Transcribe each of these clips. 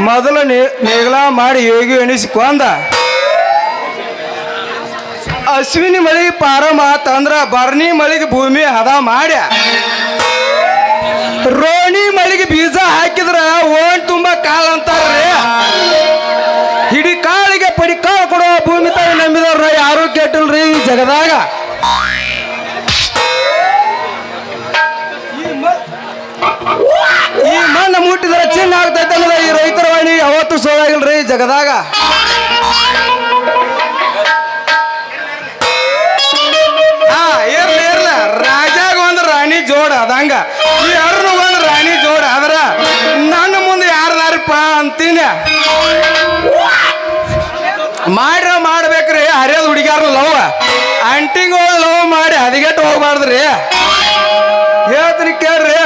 ಮೊದಲು ನೇಗಲ ಮಾಡಿ ಯೋಗಿ ಎಣಿಸಿಕೊಂದ ಅಶ್ವಿನಿ ಮಳಿಗೆ ಪಾರ ತಂದ್ರ ಬರ್ನಿ ಮಳಿಗೆ ಭೂಮಿ ಹದ ಮಾಡ್ಯ. ರೋಣಿ ಮಳಿಗೆ ಬೀಜ ಹಾಕಿದ್ರ ಓಣ್ ತುಂಬ ಕಾಲಂತ ಗೊತ್ತೈತಲ್ರಿ ಈ ರೈತರ ವಾಣಿ ಯಾವತ್ತು ಸೋಳಾಗಿಲ್ರಿ ಜಗದಾಗ. ಹಾ, ಇರ್ಲಿ, ಇರ್ಲ. ರಾಜಾಗ ಒಂದ್ ರಾಣಿ ಜೋಡ ಅದಂಗ ಈ ಅರ್ನು ಒಂದು ರಾಣಿ ಜೋಡ ಅದ್ರ ನನ್ನ ಮುಂದೆ ಯಾರ್ದಾರಪ್ಪ ಅಂತೀನಿ. ಮಾಡ್ರ ಮಾಡ್ಬೇಕ್ರಿ, ಹರಿಯದ ಹುಡುಗಾರ ಲವ್. ಅಂಟಿಂಗ್ ಲವ್ ಮಾಡಿ ಹದಿಗೆಟ್ಟು ಹೋಗ್ಬಾರ್ದ್ರಿ. ಹೇಳ್ತೀನಿ ಕೇಳ್ರಿ.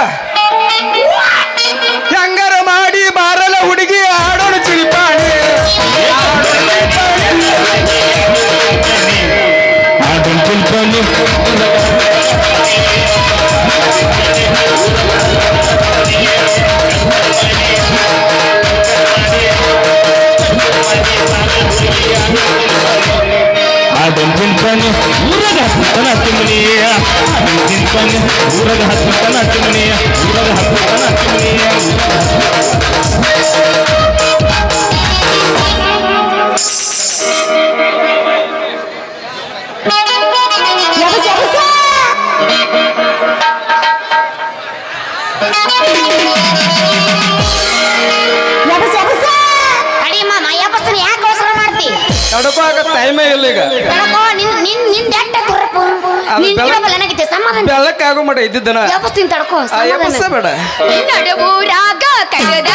ತಡಪಾಗ ಟೈಮೇ ಇಲ್ಲ ಈಗ. ಬೆಳಕಾಗೋ ಇದ್ದಿದ್ದನ ತಡ್ಕೋ ಬೇಡ. ರಾಗ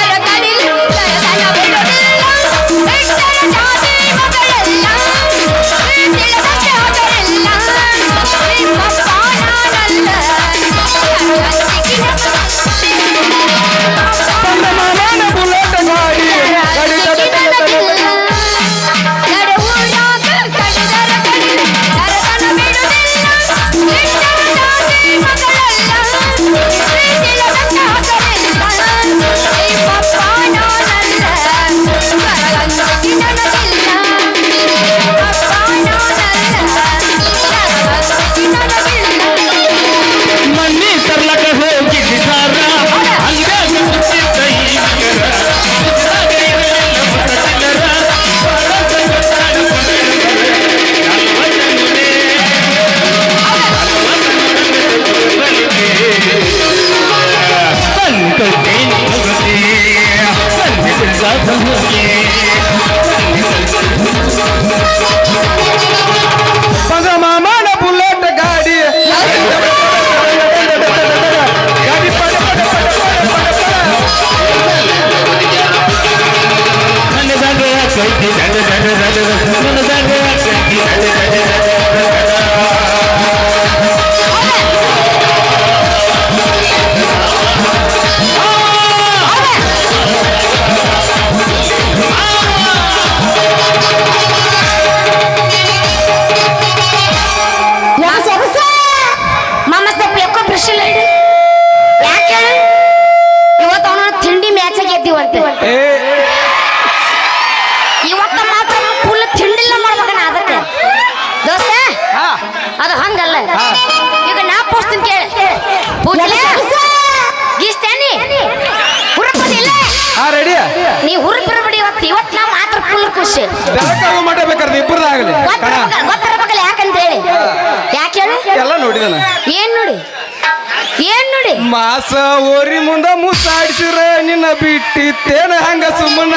ದಾಸ ಓರಿ ಮುಂದ ಮುಸಾಡ್ಸಿರ ನಿನ್ನ ಬಿಟ್ಟಿತ್ತೇನ ಹಂಗ ಸುಮ್ಮನ?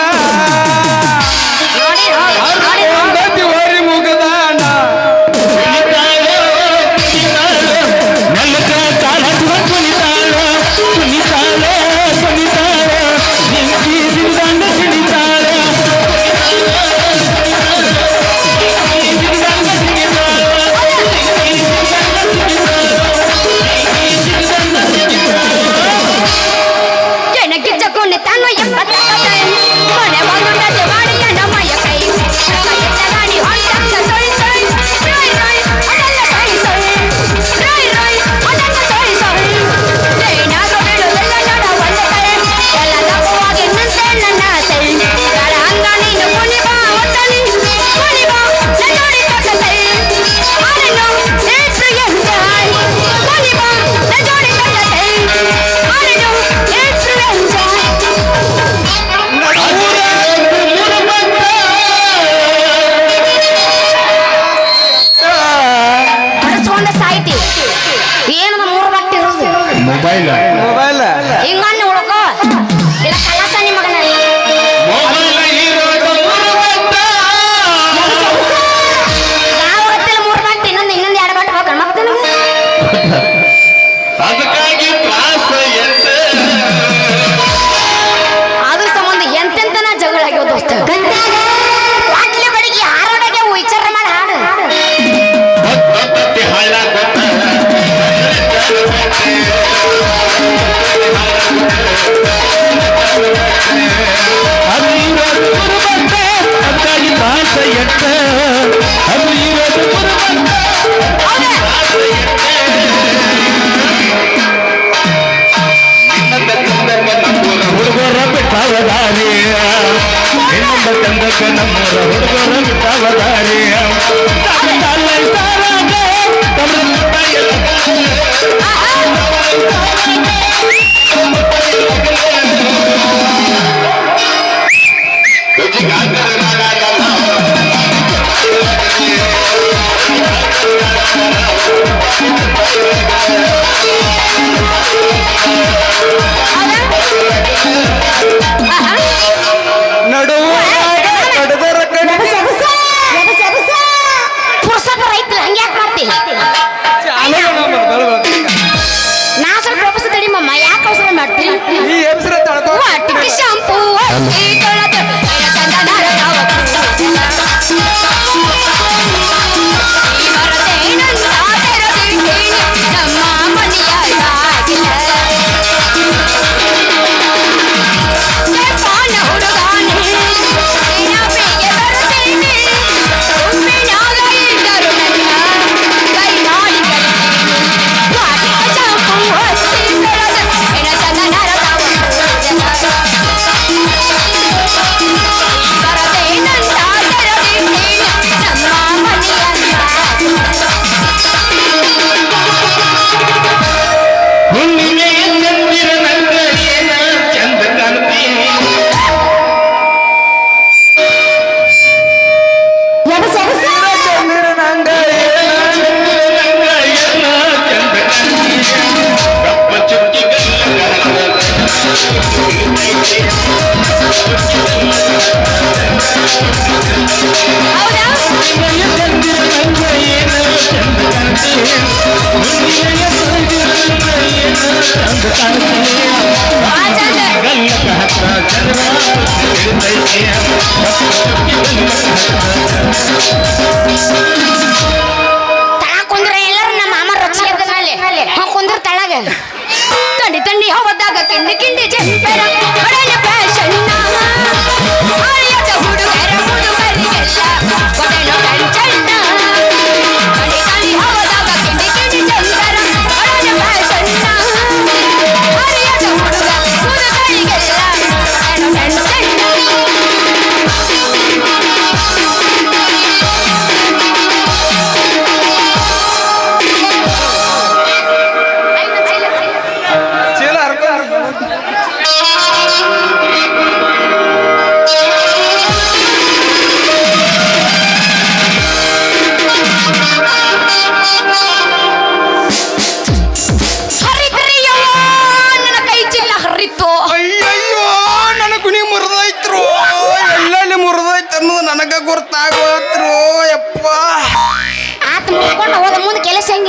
ತಂಡಿ ತಂಡಿ ಹೋದಾಗ ಕಿಂಡಿ ಕಿಂಡಿ ಜಂಪರ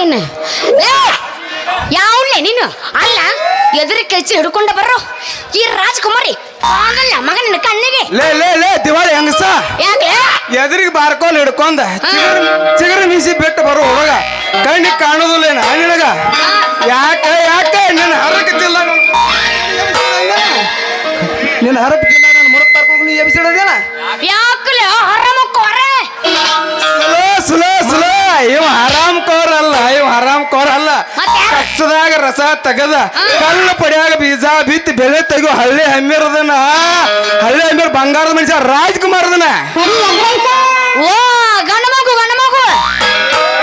ಮುಂದೆ ಕೆಲಸ ಹೆಂಗಿನ ಯಾವ್ಲೆ ನೀನು? ಅಲ್ಲ ಎದುರು ಕೆಚ್ಚಿ ಹಿಡ್ಕೊಂಡ ಬರೋ ಈ ರಾಜ್ಕುಮಾರಿ ಆಗಲ್ಲ ನಿನ್ನ ಕಣ್ಣಿಗೆ. ಲೇ ಲೇ ಲೇ ದಿವಾಳಿ ಹೆಂಗಸ? ಯಾಕೆ? ಎದುರಿಗೆ ಬಾರ್ಕೋಲ್ ಹಿಡ್ಕೊಂಡ. ಚಿಗರಿ ಮೀಸಿ ಬಿಟ್ಟು ಬರೋ ಹುಡುಗ ಕಣ್ಣಿಗೆ ಕಾಣೋದಿಲ್ಲೇನ ನಿನಗ. ಯಾಕೆ ಯಾಕೆ? ನಿನ್ನ ಹರಕತಿಲ್ಲ ನಿನ್ನ ಹರಕತ್ತಿಲ್ಲ ಕಸದಾಗ ರಸ ತೆಗದ ಕಲ್ಲು ಪಡಿಯಾಗ ಬೀಜ ಬಿತ್ತಿ ಬೆಳೆ ತೆಗಿಯೋ ಹಳ್ಳಿ ಹಮ್ಮಿರದನ ಹಳ್ಳಿ ಹಮ್ಮಿರ ಬಂಗಾರದ ಮನುಷ್ಯ ರಾಜ್ಕುಮಾರದನ. ಓ ಗಂಡ ಮಗು ಗಂಡ ಮಗು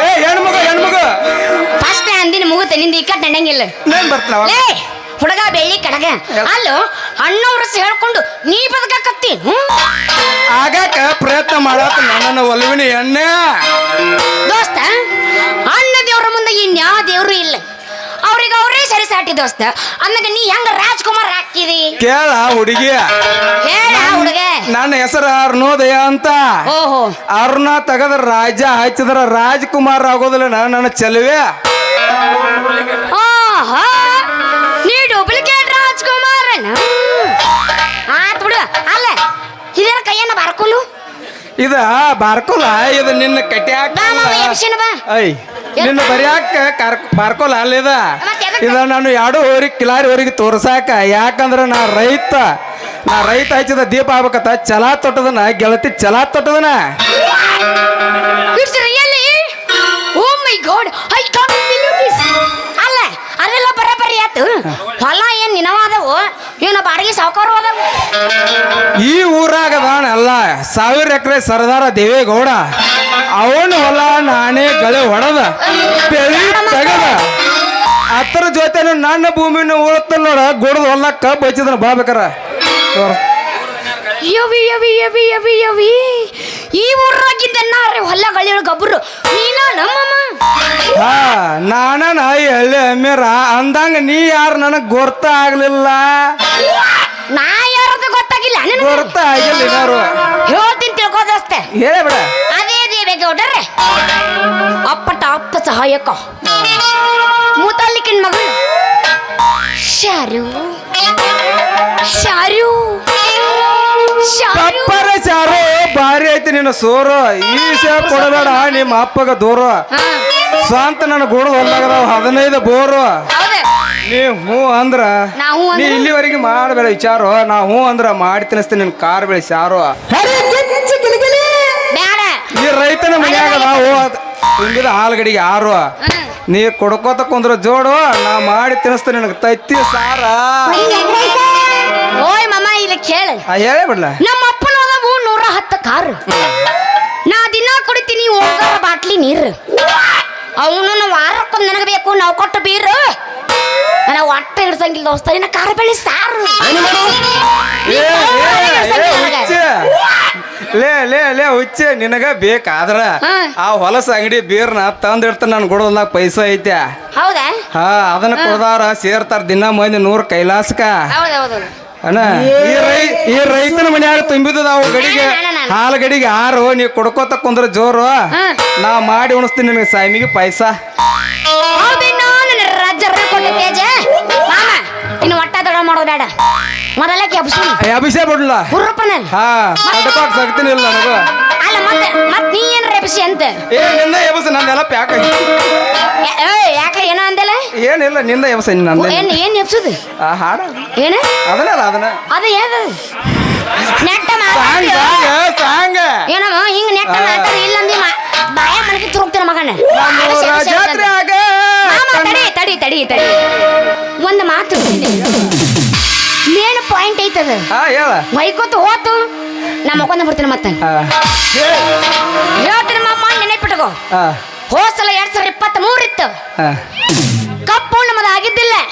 ಏ ಹೆಣ್ಮಗ ಹೆಣ್ಮಗ. ಫಸ್ಟ್ ಅಂದಿನ ಮುಗುತ್ತ ನಿಂದ ಇಕ್ಕಟ್ ನಡೆಯಂಗಿಲ್ಲ ನೇನ್ ಬರ್ತಾವ ಲೇ ಹುಡುಗ ಬೆಳ್ಳಿ ಕಡಗ. ಅಲ್ಲೋ ಅಣ್ಣವ್ರಸ್ ಹೇಳ್ಕೊಂಡು ನೀ ಬದುಕತ್ತಿ ಆಗಾಕ ಪ್ರಯತ್ನ ಮಾಡತ್ತ ನನ್ನ ಒಲವಿನ ಎಣ್ಣೆ. ದೋಸ್ತ ದೇವ್ರು ಇಲ್ಲ. ಅವ್ರಿಗೆ ಅವರೇ ಸರಿ ಸಾಟಿ ದೋಸ್ತ. ಅಂದಾಗ ನೀ ಹೆಂಗ ರಾಜ್ಕುಮಾರ್ ಹಾಕಿದಿ? ಕೇಳ ಹುಡುಗಿ. ಹೇಳ ಹುಡುಗ. ನನ್ನ ಹೆಸರು ಅರುಣೋದಯ ಅಂತ. ಓಹೋ. ಅರುಣ ತಗದ ರಾಜ ಹಚ್ಚಿದ್ರ ರಾಜ್ಕುಮಾರ್ ಆಗೋದಿಲ್ಲ ನನ್ನ ಚೆಲುವೆ. ಆಹಾ ನೀ ಡೂಪ್ಲಿಕೇಟ್ ರಾಜ್ಕುಮಾರನ ಆತ್ ಬಿಡು. ಅಲ್ಲ ಇದರ ಕೈಯನ್ನ ಬಾರ್ಕೊಲು. ಇದ ಬಾರ್ಕೊಲ ಇದು ನಿನ್ನ ಕಟ್ಟಿ ಬಾ ಮಾವ ಎಬ್ಸಿನ ಬಾ. ಐ. ನಿನ್ನ ಬರಿಯಾಕ ಕಾರ್ ಪಾರ್ಕೋಲ್ ಅಲ್ಲಿದ ಇದ? ನಾನು ಎರಡು ಊರಿಗೆ ಕಿಲಾರಿ ಊರಿಗೆ ತೋರ್ಸಾಕ. ಯಾಕಂದ್ರೆ ನಾ ರೈತ ನಾ ರೈತ ಹಚ್ಚಿದ ದೀಪ ಆಗ್ಬೇಕತ್ತ ಚಲ ತೊಟ್ಟದನ ಗೆಳತಿ ಚಲ ತೊಟ್ಟದನ. Really oh my god. I can't believe this ಅಲ್ಲ ಅದೆಲ್ಲ ಬರಬರಿ ಆತು. ಹೊಲ ಏನ್ ನಿನವಾದವು? ಇವನ ಬಾಡಿಗೆ ಸಾವುಕಾರ ಈ ಊರಾಗ ಅದಾನಲ್ಲ ಸಾವಿರ ಎಕರೆ ಸರ್ದಾರ ದೇವೇಗೌಡ. ಅವನ ಹೊಲ ನಾನೇ ಗಳೆ ಹೊಡೆದ ಬೆಳಿ ತೆಗದ. ಅದ್ರ ಜೊತೆ ನನ್ನ ಭೂಮಿನ ಉಳತ್ತ ನೋಡ ಗುಡದ ಹೊಲ ಕಬ್ಬು ಹಚ್ಚಿದ್ರ ಬಾಬೇಕಾರ ಯವಿ ಯವಿ ಯವಿ ಯವಿ ಯವಿ ಈ ಊರಾಗಿದ್ದನ್ನಾರೆ ಹೊಲ ಗಳಿಯೊಳ ಗಬ್ರು ನೀನ ನಮ್ಮಮ್ಮ? ಹಾ ನಾನ ನಾಯಿ ಹಳ್ಳಿ ಅಮ್ಮಿರ ಅಂದಂಗ ನೀ ಯಾರು ನನಗೆ ಗೊತ್ತ ಆಗ್ಲಿಲ್ಲ. ನಾ ಯಾರದ ಗೊತ್ತಾಗಿಲ್ಲ ನನಗೆ? ಗೊತ್ತ ಆಗಿಲ್ಲ ಯಾರು? ಹೇಳ್ತೀನಿ ತಿಳ್ಕೋದಷ್ಟೇ ಹೇಳೇ ಬಿಡ. ದೇವೇಗೌಡರೇ ಅಪ್ಪಟ ಅಪ್ಪ ಸಹಾಯಕ ಮೂತಾಲಿಕಿನ ಮಗಳು ಶಾರು. ಶಾರು. ಶಾರು. ಭಾರಿ ಐತಿ ನಿನ್ನ ಸೋರು. ಈ ವಿಷಯ ಕೊಡಬೇಡ ನಿಮ್ಮ ಅಪ್ಪಗ ದೂರ. ಹಾ, ಸ್ವಂತ ನನ್ನ ಗೋಡ ಹೊಲ್ದಾಗದಾವ ಹದಿನೈದು ಬೋರು. ಹೌದು. ನೀ ಹ್ಞೂ ಅಂದ್ರ ನಾ ಹ್ಞೂ ನೀ ಅಂದ್ರ? ಇಲ್ಲಿವರೆಗೆ ಮಾಡಬೇಡ ವಿಚಾರ. ನಾ ಹ್ಞೂ ಅಂದ್ರ ಮಾಡಿ ತಿನ್ನಿಸ್ತೀನಿ ನಿನ್ ಕಾರ್ ಬೆಳೆಸಿ ಯಾರು ರೈತನ ಮನ್ಯಾಗ ನಾವು ತುಂಬಿದ ಹಾಲ್ಗಡಿಗೆ ಯಾರು? ಹ್ಮ್. ನೀ ಕೊಡ್ಕೋತ ಕುಂದ್ರ ಜೋಡು ನಾ ಮಾಡಿ ತಿನ್ನಿಸ್ತೀನಿ ನಿನಗೆ. ತತ್ತಿ ಸಾರ. ಓಯ್ ಮಮ್ಮ ಇಲ್ಲಿ ಕೇಳು. ಆ, ಹೇಳೇ ಬಿಡ್ಲ. ನಮ್ಮ ಅಪ್ಪನ ಅದಾವು ನೂರ ಹತ್ತು ಕಾರು. ನಾ ದಿನ ಕುಡಿತೀನಿ ಹೋಗಾರ ಬಾಟ್ಲಿ ನೀರು. ಅವನು ವಾರಕ್ಕೊಂದು ನನಗೆ ಬೇಕು ನಾವು ಕೊಟ್ಟು ಬೀರು. ನನಗೆ ಹೊಟ್ಟೆ ಹಿಡ್ಸಂಗಿಲ್ಲ ದೋಸ್ತ ನಿನ್ನ ಕಾರ್ ಬೆಳಿ ಸಾರು. ಏ, ಏ, ಏ, ಹುಚ್ಚೆ. ಲೇ ಲೇ ಲೇ ಹುಚ್ಚೆ ನಿನಗ ಬೇಕಾದ್ರ ಹಾ. ಆ ಹೊಲಸ ಅಂಗಡಿ ಬೀರ್ನ ತಂದಿಡ್ತಾನ ನನ್ ಗುಡದಾಗ ಪೈಸಾ ಐತೆ. ಹೌದಾ? ಹಾ ಅದನ್ನ ಕೊಡದಾರ ಸೇರ್ತಾರ ದಿನ ಮಂದಿ ನೂರ್ ಕೈಲಾಸಕ ಅಣ್ಣ ಈ ರೈ ಈ ರೈತನ ಮನ್ಯಾಗ ತುಂಬಿದ ಗಡಿಗೆ. ಹಾಲ್ ಗಡಿಗೆ ಆರು ನೀ ಕೊಡ್ಕೋತ ಕುಂದ್ರ ಜೋರು. ನಾ ಮಾಡಿ ಉಣಿಸ್ತೀನಿ ನಿನಗೆ ಸಾಯಿಮಿಗೆ ಪೈಸಾ. ಹೌದೇನೋ ನನ್ನ ರಾಜ್ಯ ಕೊಟ್ಟು ತೇಜ ಮಾಮ ಇನ್ನು ಒಟ್ಟ ದೊಡ್ಡ ಮಾಡೋದು ಬೇಡ. ಮೊದಲ ಅಭಿಷೇಕ. ಅಭಿಷೇಕ್ ಬಿಡ್ಲ? ಹುರ್ರಪ್ಪನ ಹಾ ಅಡ್ಕೋಕ್ ಸಗ್ತೀನಿ ಇಲ್ಲ ನನಗೂ. ಅಲ್ಲ ಮತ್ತೆ ಮತ್ ನೀ ಏನ್ರ ರೆಬ್ಸಿ ಅಂತ? ಏ ನಿನ್ನ ಎಬಸ ನನ್ನೆಲ್ಲ ಪ್ಯಾಕ್ ಆಗಿ ಯಾಕೆ ಏನೋ ಅಂದಲ್ಲ ಏನಿಲ್ಲ ನಿಂದ ಎಬಸ ನಿನ್ನ ಏನ್ ಏನ್ ಎಬ್ಸುದು? ಆ ಹಾಡ? ಏನ? ಅದನ್ನಲ್ಲ ಅದನ್ನ. ಅದು ಏನದು ನೆಟ್ಟ ಮಾತಾಡ್ತೀಯೋ? ಸಾಂಗ್ ಏನಮ್ಮ ಹಿಂಗ್ ನೆಟ್ಟ. ಮಾತಾಡ ಇಲ್ಲ ಅಂದಿ ಬಾಯ ಮನಕ್ಕೆ ತುರುಕ್ತಿರ ಮಗನ? ನಮ್ಮೂರ ಜಾತ್ರೆಯಾಗ ತಡಿ ತಡಿ ತಡಿ ತಡಿ. ಒಂದು ಮಾತು. ಮೇನ್ ಪಾಯಿಂಟ್ ಐತದ. ಹಾ ಹೇಳ. ಮೈಕೋತು ಹೋತು. ನಾ ಮಕ್ಕೊಂದ ಬರ್ತೀನಿ ಮತ್ತೆ. ಹೇಳ್ತೀನಿ ಮಾಮ ನೆನಪಿಟ್ಕೋ. ಆ, ಹೋದ್ ಸಲ ಎರಡ್ ಸಾವಿರದ ಇಪ್ಪತ್ತ್ ಮೂರ್ ಇತ್ತು. ಕಪ್ಪು ನಮ್ಮದು ಆಗಿದ್ದಿಲ್ಲ.